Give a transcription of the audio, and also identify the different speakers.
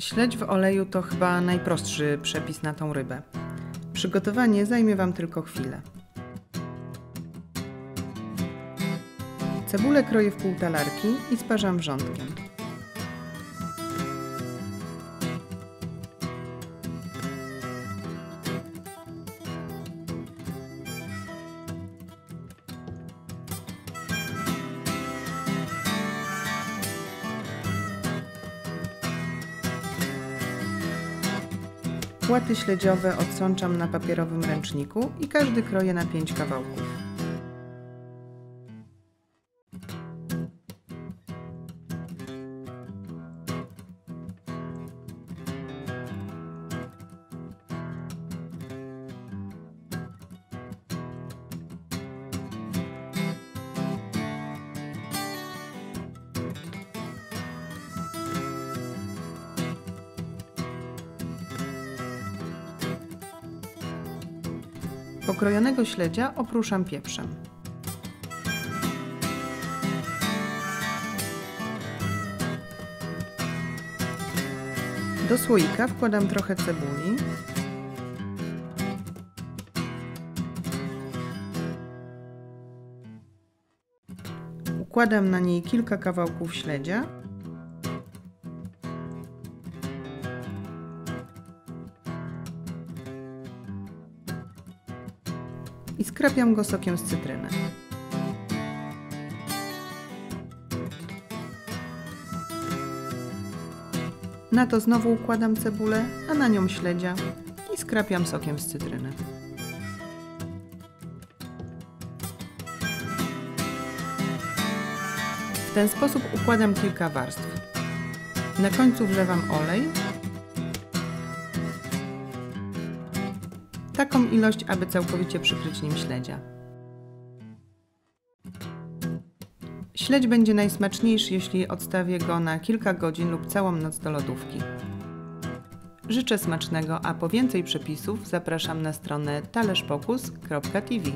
Speaker 1: Śledź w oleju to chyba najprostszy przepis na tą rybę. Przygotowanie zajmie Wam tylko chwilę. Cebulę kroję w pół talarki i sparzam wrzątkiem. Płaty śledziowe odsączam na papierowym ręczniku i każdy kroję na 5 kawałków. Pokrojonego śledzia opruszam pieprzem. Do słoika wkładam trochę cebuli. Układam na niej kilka kawałków śledzia. I skrapiam go sokiem z cytryny. Na to znowu układam cebulę, a na nią śledzia i skrapiam sokiem z cytryny. W ten sposób układam kilka warstw. Na końcu wlewam olej. Taką ilość, aby całkowicie przykryć nim śledzia. Śledź będzie najsmaczniejszy, jeśli odstawię go na kilka godzin lub całą noc do lodówki. Życzę smacznego, a po więcej przepisów zapraszam na stronę talerzpokus.tv.